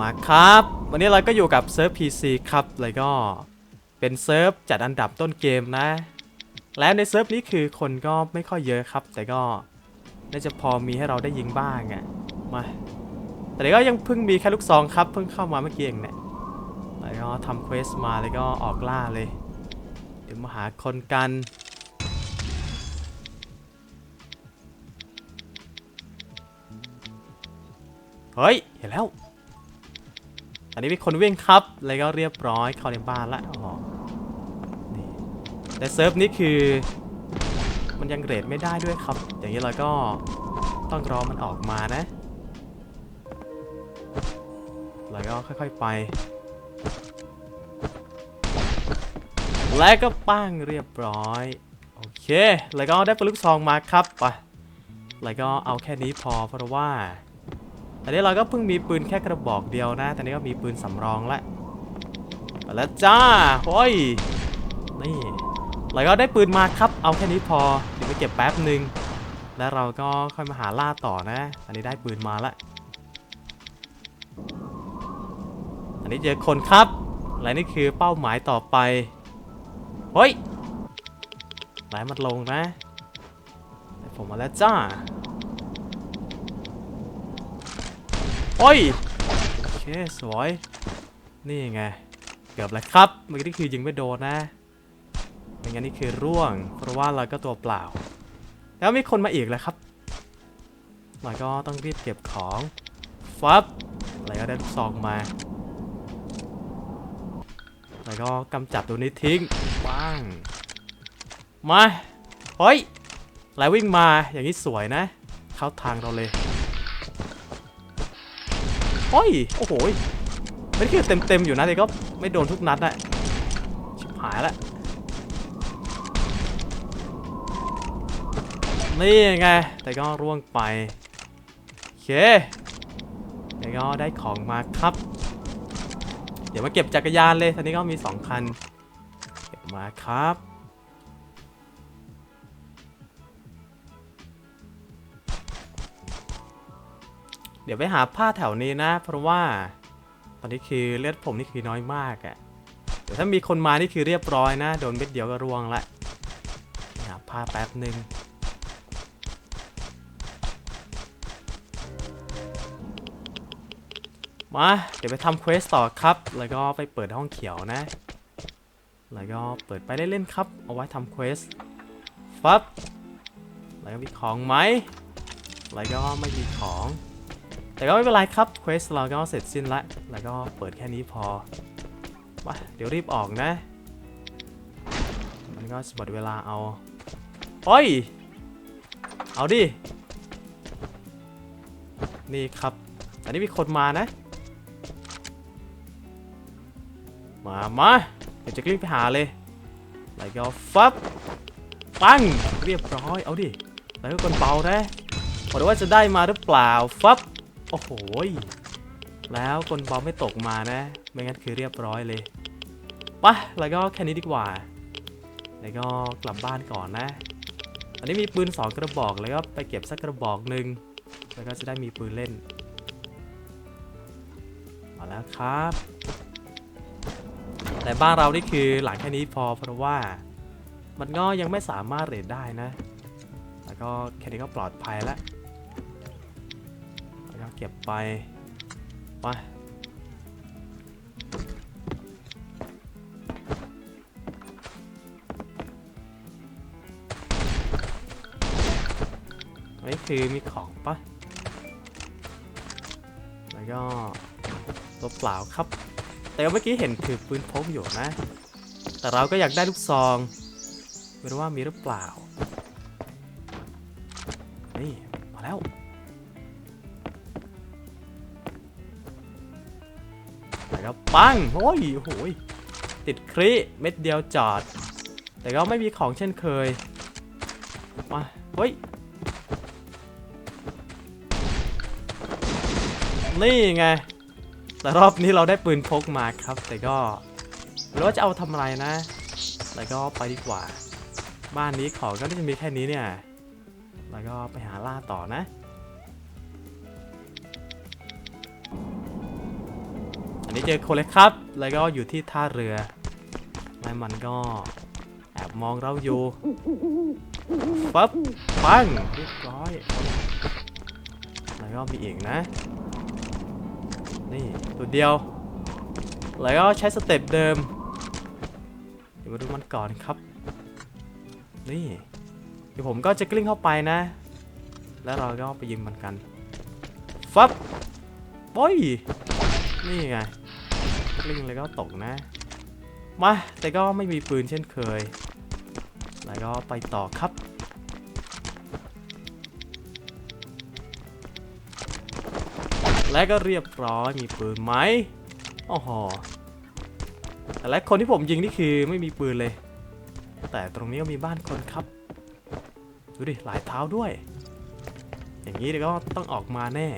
มาครับ วันนี้เราก็อยู่กับเซิร์ฟ PC ครับแล้วก็เป็นเซิร์ฟจัดอันดับต้นเกมนะ และในเซิร์ฟนี้คือคนก็ไม่ค่อยเยอะครับ แต่ก็น่าจะพอมีให้เราได้ยิงบ้างอะ่ะมาแต่ก็ยังเพิ่งมีแค่ลูกซองครับ เพิ่งเข้ามาเมื่อกี้เองเนี่ยแล้วก็ทำเควสมาแล้วก็ออกล่าเลย เดี๋ยวมาหาคนกันเฮ้ย เห็นแล้ว อันนี้มีคนวิ่งครับแล้วก็เรียบร้อยเข้าในบ้านละอ๋อนี่แต่เซิร์ฟนี้คือ มันยังเรทไม่ได้ด้วยครับ อย่างนี้เราก็ต้องรอมันออกมานะแล้วก็ค่อยๆไป และก็ปั้งเรียบร้อย โอเค แล้วก็ได้ปลูกซองมาครับไปแล้วก็เอาแค่นี้พอเพราะว่า ตอนนี้เราก็เพิ่งมีปืนแค่กระบอกเดียวนะ ตอนนี้ก็มีปืนสำรองละไปแล้วจ้าโอ้ย นี่เราก็ได้ปืนมาครับ เอาแค่นี้พอ เดี๋ยวไปเก็บแป๊บหนึ่ง แล้วเราก็ค่อยมาหาล่าต่อนะ อันนี้ได้ปืนมาละ อันนี้เจอคนครับ และนี่คือเป้าหมายต่อไป เฮ้ยไหลมันลงนะผมมาแล้วจ้า โอ้ยโอเคสวยนี่ไงเกือบแล้วครับเมื่อกี้นี่คือยิงไม่โดนนะไม่งั้นนี่คือร่วงเพราะว่าเราก็ตัวเปล่า แล้วมีคนมาอีกแล้วครับเราก็ต้องรีบเก็บของฟับแล้วก็ได้ลูกซองมาแล้วก็กำจัดตัวนี้ทิ้งบ้างมาเฮ้ยแล้ววิ่งมาอย่างนี้สวยนะ เข้าทางเราเลย โอ้ย โอ้โหไม่ได้คือเต็มๆอยู่นะแต่ก็ไม่โดนทุกนัดอะชิบหายละนี่ไง แต่ก็ร่วงไป โอเค แต่ก็ได้ของมาครับ เดี๋ยวมาเก็บจักรยานเลยตอนนี้ก็มี 2 คัน เก็บมาครับ ดี๋ยวไปหาผ้าแถวนี้นะ เพราะว่า ตอนนี้คือเลือดผมนี่คือน้อยมากอะ่ะเดี๋ยวถ้ามีคนมานี่คือเรียบร้อยนะ โดนเม็ดเดียวก็ร่วงละหาผ้าแป๊บหนึ่งมา เดี๋ยวไปทำเควสต่อครับ แล้วก็ไปเปิดห้องเขียวนะ แล้วก็เปิดไปเล่นๆครับ เอาไว้ทำเควสฟับ แล้วก็มีของไหม แล้วก็ไม่มีของ แต่ก็ไม่เป็นไรครับเควสเราก็เสร็จสิ้นละ แล้วก็เปิดแค่นี้พอมาเดี๋ยวรีบออกนะ มันก็หมดเวลาเอา โอ้ย เอาดิ นี่ครับ อันนี้มีคนมานะ มา มาเดี๋ยวจะกลิ้งไปหาเลย แล้วก็ฟับ ปัง เรียบร้อย เอาดิ แล้วก็กดเบานะบอกเลยว่าจะได้มาหรือเปล่า ฟับ โอ้โหแล้วกลบอลไม่ตกมานะ ไม่งั้นคือเรียบร้อยเลยไปะแล้วก็แค่นี้ดีกว่า แล้วก็กลับบ้านก่อนนะ อันนี้มีปืนสองกระบอกแล้วก็ไปเก็บสักกระบอกหนึ่งแล้วก็จะได้มีปืนเล่นมาแล้วครับ แต่บ้านเรานี่คือหลังแค่นี้พอเพราะว่า มันก็ยังไม่สามารถเรทได้นะ แล้วก็แค่นี้ก็ปลอดภัยล้วแล้ว ก็เก็บไป ไป นี่คือมีของปะแล้วก็ตัวเปล่าครับ แต่เมื่อกี้เห็นถือปืนพกอยู่นะ แต่เราก็อยากได้ลูกซองไม่รู้ว่ามีหรือเปล่า นี่ แล้วแล้วก็ปังโอ้ยโอ้โหยติดคริเม็ดเดียวจอด แต่ก็ไม่มีของเช่นเคยมาเฮ้ยนี่ไง แต่รอบนี้เราได้ปืนพกมาครับ แต่ก็ไม่รู้ว่าจะเอาทำอะไรนะ แล้วก็ไปดีกว่า บ้านนี้ของก็น่าจะมีแค่นี้เนี่ย แล้วก็ไปหาล่าต่อนะ นนี้เจอคนเลยครับ แล้วก็อยู่ที่ท่าเรือ แล้วมันก็แอบมองเราอยู่ปั๊บปังเรียบร้อย แล้วก็มีอีกนะ นี่ตัวเดียว แล้วก็ใช้สเต็ปเดิม เดี๋ยวมาดูมันก่อนครับ นี่เดี๋ยวผมก็จะกลิ้งเข้าไปนะ แล้วเราก็ไปยิงมันกัน ฟับโอ้ยนี่ไง กลิ้งเลยก็ตกนะ มา แต่ก็ไม่มีปืนเช่นเคย แล้วก็ไปต่อครับ และก็เรียบร้อยมีปืนไหมโอ้โหและคนที่ผมยิงนี่คือไม่มีปืนเลย แต่ตรงนี้ก็มีบ้านคนครับ ดูดิ หลายเท้าด้วย อย่างนี้เดี๋ยวก็ต้องออกมาแน่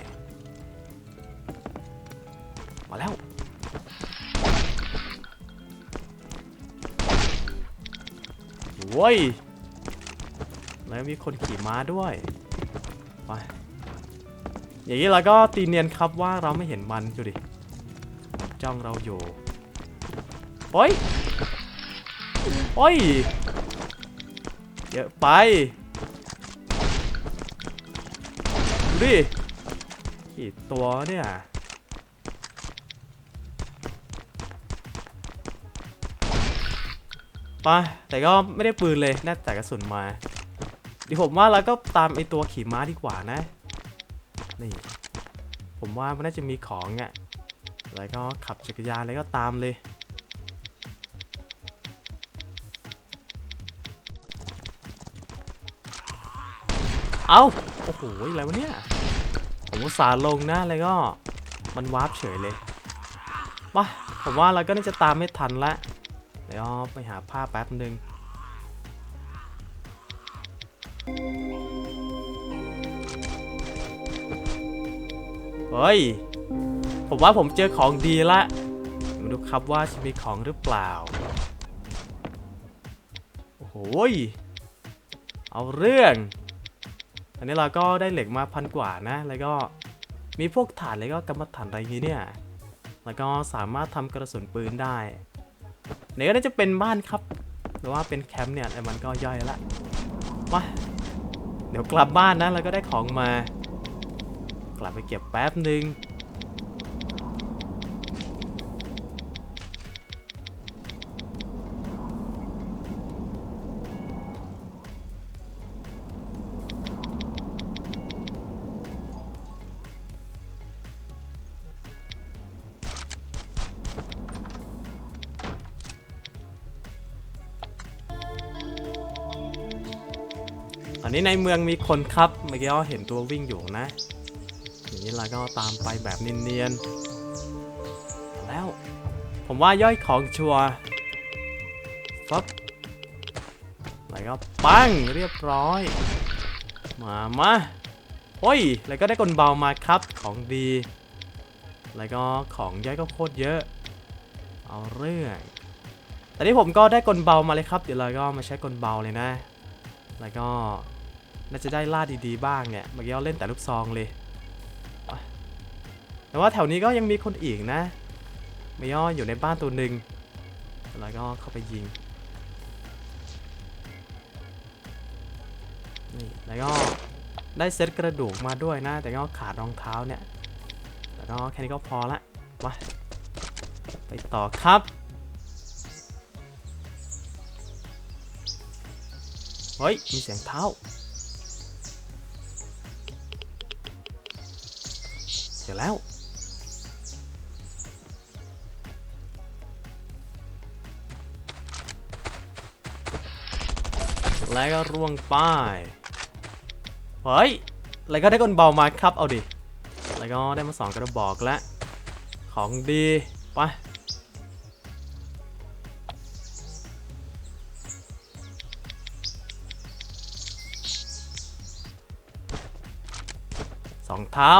ว้ย แล้วมีคนขี่ม้าด้วย ไป อย่างนี้เราก็ตีเนียนครับว่าเราไม่เห็นมันดูดิ จ้องเราอยู่ โอ้ย โอ้ย เยอะไป ดูดิกี่ตัวเนี่ย ไปแต่ก็ไม่ได้ปืนเลยน่าแต่กระสุนมาดีผมว่าเราก็ตามไอตัวขี่ม้าดีกว่านะนี่ผมว่ามันน่าจะมีของอะแล้วก็ขับจักรยานแล้วก็ตามเลยเอาโอ้โหอะไรวะเนี่ยผมอุตส่าห์ลงนะแล้วก็มันวาร์ปเฉยเลยมาผมว่าเราก็น่าจะตามไม่ทันละ เดี๋ยวไปหาผ้าแป๊บหนึ่งเฮ้ย ผมว่าผมเจอของดีละมาดูครับว่าจะมีของหรือเปล่า โอ้โหยเอาเรื่อง อันนี้เราก็ได้เหล็กมาพันกว่านะ แล้วก็มีพวกถ่านแล้วก็กำมะถ่านอะไรนี้เนี่ย แล้วก็สามารถทำกระสุนปืนได้ เนี่ยก็น่าจะเป็นบ้านครับ หรือว่าเป็นแคมป์เนี่ยแต่มันก็ย่อยละมาเดี๋ยวกลับบ้านนะแล้วก็ได้ของมา กลับไปเก็บแป๊บหนึ่ง อนนี้ในเมืองมีคนครับ เมื่อกี้เราเห็นตัววิ่งอยู่นะ อย่างนี้เราก็ตามไปแบบเนียนๆ แล้ว ผมว่าย่อยของชัวร์ฟับแล้วก็ปังเรียบร้อย มามาโอ้ย แล้วก็ได้กลเบามาครับ ของดี แล้วก็ของย่อยก็โคตรเยอะ เอาเรื่องแต่นี้ผมก็ได้กลเบามาเลยครับ เดี๋ยวเราก็มาใช้กลเบาเลยนะ แล้วก็ น่าจะได้ล่าดีๆบ้างเนี่ยเมื่อกี้เราเล่นแต่ลูกซองเลย แต่ว่าแถวนี้ก็ยังมีคนอีกนะม่ย่ออยู่ในบ้านตัวหนึ่งแล้วก็เข้าไปยิงนี่แล้วก็ได้เซตกระดูกมาด้วยนะ แต่ก็ขาดรองเท้าเนี่ยแล้วก็แค่นี้ก็พอละมาไปต่อครับเฮ้ย มีเสียงเท้า ยแล้ว แล้วก็ร่วงป้ายเฮ้ย แล้วก็ได้กลเบามาครับ เอาดิ แล้วก็ได้มาสองกระบอกแล้ว ของดี ไปสองเท้า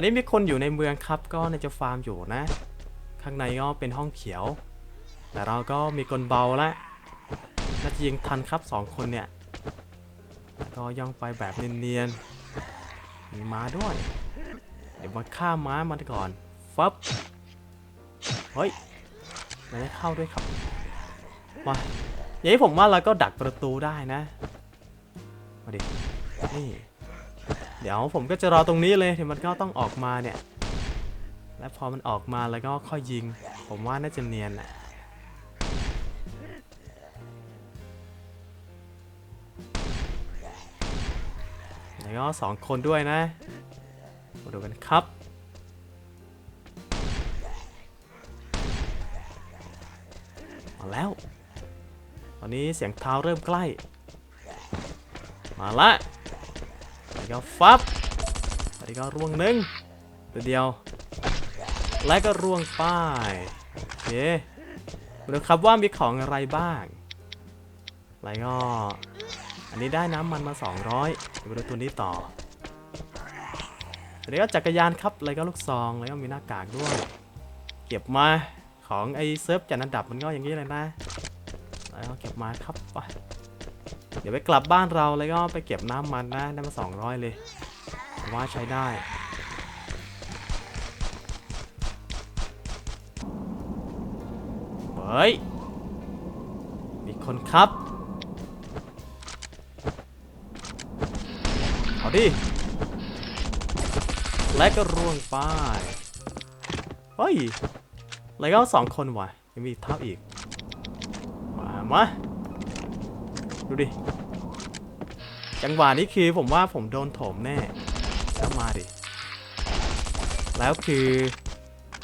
นนี้มีคนอยู่ในเมืองครับ ก็น่าจะฟาร์มอยู่นะ ข้างในก็เป็นห้องเขียว แต่เราก็มีกลเบาแล้วน่าจะยิงทันครับสองคนเนี่ย ก็ย่องไปแบบเนียนๆ มีม้าด้วย เดี๋ยวมาฆ่าม้ามันก่อนฟับเฮ้ยไม่ได้เข้าด้วยครับ มาอย่างนี้ผมว่าเราก็ดักประตูได้นะ มาดิ นี่ เดี๋ยวผมก็จะรอตรงนี้เลยเดี๋ยวมันก็ต้องออกมาเนี่ย และพอมันออกมาแล้วก็ค่อยยิง ผมว่าน่าจะเนียนแหละแล้วก็สองคนด้วยนะ มาดูกันครับมาแล้ว ตอนนี้เสียงเท้าเริ่มใกล้ มาละ แล้วฟับแล้วก็ร่วงหนึ่งตัวเดียว และก็ร่วงป้ายโอเคมาดูครับว่ามีของอะไรบ้างแล้วก็ อันนี้ได้น้ำมันมา 200เดี๋ยวมาดูตัวนี้ต่ออันนี้ก็จักรยานครับแล้วก็ลูกซองแล้วก็มีหน้ากากด้วย เก็บมาของไอ้เซิร์ฟจัดอันดับมันก็อย่างนี้เลยนะ แล้วก็เก็บมาครับไป เดี๋ยวไปกลับบ้านเราแล้วก็ไปเก็บน้ำมันนะได้มา200เลยว่าใช้ได้เฮ้ย มีคนครับ เอาดิ และก็ร่วงไป้ายเฮ้ย แล้วก็สองคนว่ะ ยังมีทับอีก มามา ดูดิ จังหวะนี้คือผมว่าผมโดนโถมแน่ แล้วมาดิ แล้วคือ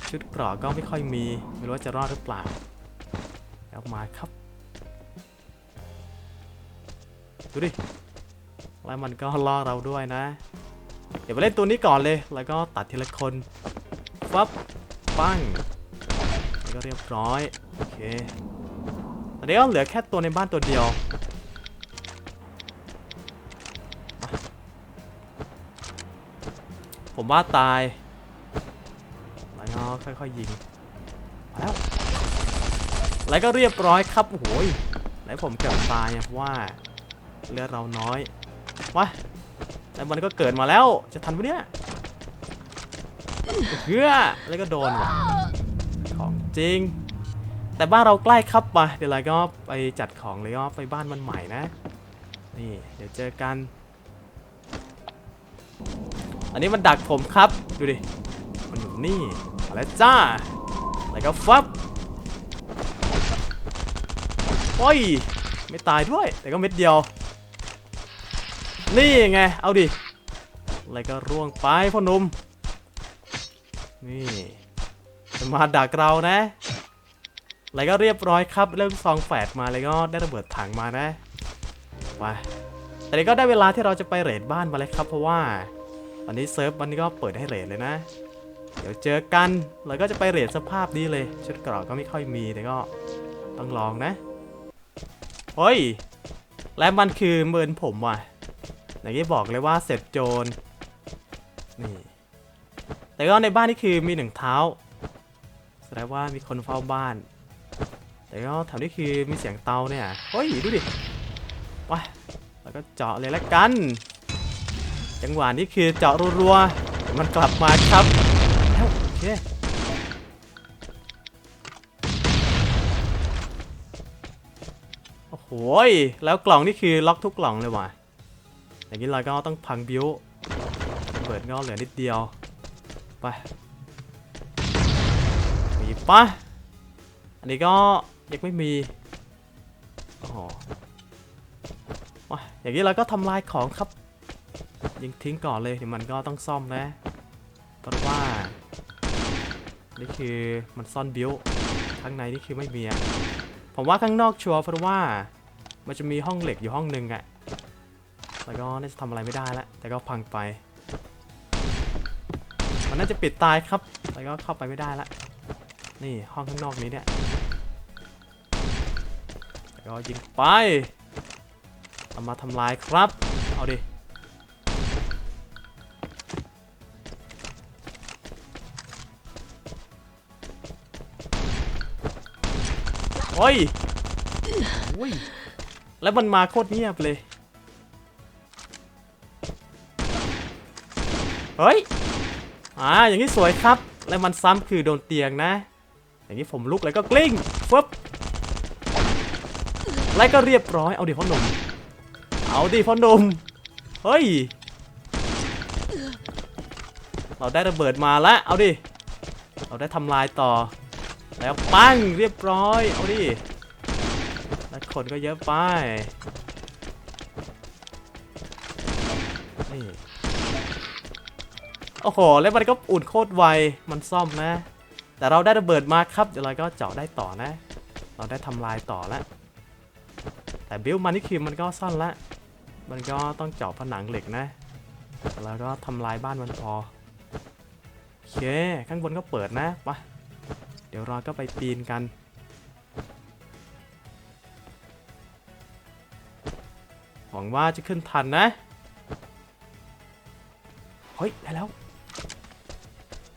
ชุดเกราะก็ไม่ค่อยมี ไม่รู้ว่าจะรอดหรือเปล่า แล้วมาครับ ดูดิ แล้วมันก็ล่อเราด้วยนะ เดี๋ยวไปเล่นตัวนี้ก่อนเลย แล้วก็ตัดทีละคนฟับปั้งแล้วก็เรียบร้อย โอเคตอนนี้ก็เหลือแค่ตัวในบ้านตัวเดียว ผมว่าตายแล้วก็ค่อยๆยิงแล้วแล้วก็เรียบร้อยครับโอ้โหยแล้วผมเกือบตายเพราะว่าเลือดเราน้อยว้าแล้วมันก็เกิดมาแล้วจะทันปะเนี่ยเฮือแล้วก็โดนว่ะของจริง แต่บ้านเราใกล้ครับมาเดี๋ยวเรก็ไปจัดของเลยก็ไปบ้านมันใหม่นะนี่เดี๋ยวเจอกัน อันนี้มันดักผมครับ ดูดิ มันอยู่นี่มาแล้วจ้า แล้วก็ฟับโอ้ย ไม่ตายด้วย แต่ก็เม็ดเดียว นี่ไง เอาดิแล้วก็ร่วงไปพ่อหนุ่ม นี่มาดักเรานะแล้วก็เรียบร้อยครับ เริ่มซองแฝดมาแล้วก็ได้ระเบิดถังมานะ ไปแต่ก็ได้เวลาที่เราจะไปเรดบ้านมาแล้วครับ เพราะว่า ตอนนี้เซิร์ฟมันนี้ก็เปิดให้เรดเลยนะ เดี๋ยวเจอกันแล้วก็จะไปเรทสภาพนี้เลย ชุดเกราะก็ไม่ค่อยมีแต่ก็ต้องลองนะเฮ้ยและมันคือเมินผมว่ะอย่างที่บอกเลยว่าเสร็จโจรนี่แต่ก็ในบ้านนี่คือมีหนึ่งเท้าแสดงว่ามีคนเฝ้าบ้าน แต่ก็แถวนี้คือมีเสียงเตาเนี่ยเฮ้ยดูดิไปแล้วก็เจาะเลยละกัน จังหวะนี้คือเจาะรัวๆมันกลับมาครับแล้วโอเคโอ้โหแล้วกล่องนี่คือล็อกทุกกล่องเลยว่ะอย่างนี้เราก็ต้องพังบิวเปิดก็เหลือนิดเดียวไปมีปะอันนี้ก็ยังไม่มีโอ้โหอย่างนี้เราก็ทำลายของครับ ยิงทิ้งก่อนเลยเดี๋ยวมันก็ต้องซ่อมนะเพราะว่า นี่คือมันซ่อนบิวข้างในนี่คือไม่มีผมว่าข้างนอกชัวร์เพราะว่า มันจะมีห้องเหล็กอยู่ห้องหนึ่งอะแล้วก็น่าจะทำอะไรไม่ได้ล้วแต่ก็พังไปมันน่าจะปิดตายครับแล้วก็เข้าไปไม่ได้ละนี่ห้องข้างนอกนี้เนี่ยแล้วก็ยิงไปเอามาทำลายครับ เอาดิ โอ้ยโอ้ย แล้วมันมาโคตรเงียบเลย เฮ้ย อ่า อย่างนี้สวยครับ แล้วมันซ้ำคือโดนเตียงนะ อย่างนี้ผมลุกแล้วก็กลิ้งฟึบแล้วก็เรียบร้อย เอาดิพ่อหนุ่ม เอาดิพ่อหนุ่ม เฮ้ย เราได้ระเบิดมาแล้วเอาดิ เราได้ทำลายต่อ แล้วปั้งเรียบร้อย เอาดิแล้วคนก็เยอะไป นี่ โอ้โห แล้วมันก็อุ่นโคตรไว มันซ่อมนะ แต่เราได้ระเบิดมาครับ เดี๋ยวเราก็เจาะได้ต่อนะ เราได้ทำลายต่อแล้ว แต่บิลมันนี่คือมันก็ซ่อนละ มันก็ต้องเจาะผนังเหล็กนะ แล้วก็ทำลายบ้านมันพอ โอเค ข้างบนก็เปิดนะไป ดี๋ยวเราก็ไปปีนกัน หวังว่าจะขึ้นทันนะ เฮ้ย ได้แล้ว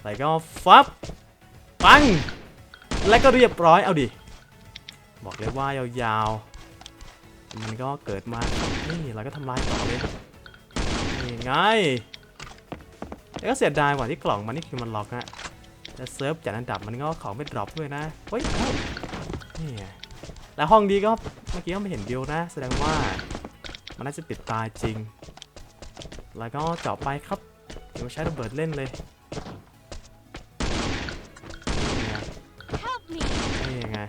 แล้วก็ฟับ ปัง แล้วก็เรียบร้อยเอาดิ บอกเลยว่ายาวๆ มันก็เกิดมา นี่เราก็ทำลายต่อเลยนี่ไงแล้วก็เสียดายว่ะที่กล่องมันนี่คือมันล็อกนะ แต่เซิร์ฟจัดอันดับมันก็ของไม่ดรอปด้วยนะเฮ้ยเอ้านี่ไงแล้วห้องนี้ก็เมื่อกี้ก็ไม่เห็นบิวนะ แสดงว่ามันน่าจะปิดตายจริง แล้วก็เจาะไปครับเดี๋ยวใช้ระเบิดเล่นเลยนี่ไง Help me! นี่ไง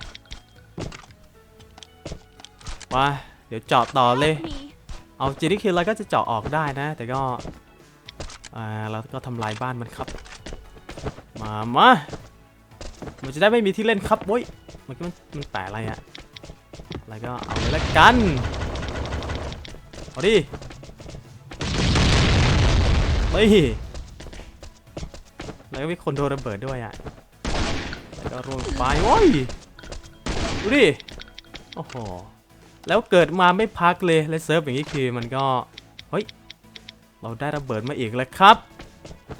มาเดี๋ยวเจาะต่อเลย Help me! เอาจริงนี่คือเราก็จะเจาะออกได้นะ แต่ก็อ่าเราก็ทำลายบ้านมันครับ มามามันจะได้ไม่มีที่เล่นครับโว้ยมันก็มันมันแปะอะไรอะแล้วก็เอาเลยละกันเอาดิเฮ้ยแล้วก็มีคนโดนระเบิดด้วยอะแล้วก็ร่วงไปโอ้ยดูดิโอ้โหแล้วเกิดมาไม่พักเลยและเซิร์ฟอย่างนี้คือมันก็ เฮ้ย เราได้ระเบิดมาอีกแล้วครับ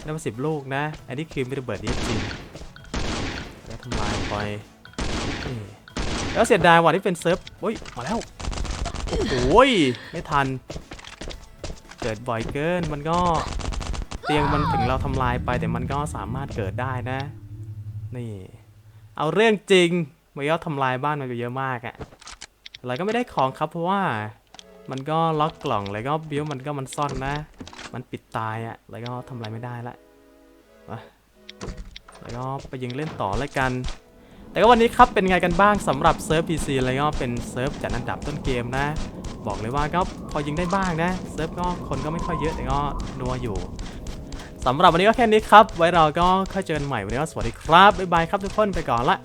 ได้มาสิบลูกนะ อันนี้คือม่ระเบิดนี้จริงแล้วทำลายไปแล้วเสียดายว่ะที่เป็นเซิร์ฟเฮ้ยมาแล้ว โอ้ย ไม่ทัน เกิดบ่อยเกิน มันก็ เตียงมันถึงเราทำลายไปแต่มันก็สามารถเกิดได้นะ นี่ เอาเรื่องจริงมันก็ทำลายบ้านมันไปเยอะมากอะอะไรก็ไม่ได้ของครับเพราะว่า มันก็ล็อกกล่องแล้วก็บิวมันก็มันซ่อนนะ มันปิดตายอะ่ะแล้วก็ทำอะไรไม่ได้ละแล้วก็ไปยิงเล่นต่อแล้วกัน แต่ก็วันนี้ครับเป็นไงกันบ้างสำหรับเซิร์ฟ PC แล้วก็เป็นเซิร์ฟจัดอันดับต้นเกมนะ บอกเลยว่าก็พอยิงได้บ้างนะ เซิร์ฟก็คนก็ไม่ค่อยเยอะแต่ก็นัวอยู่สำหรับวันนี้ก็แค่นี้ครับ ไว้เราก็ค่อยเจอกันใหม่วันนี้ก็สวัสดีครับ บ๊ายบายครับทุกคนไปก่อนละ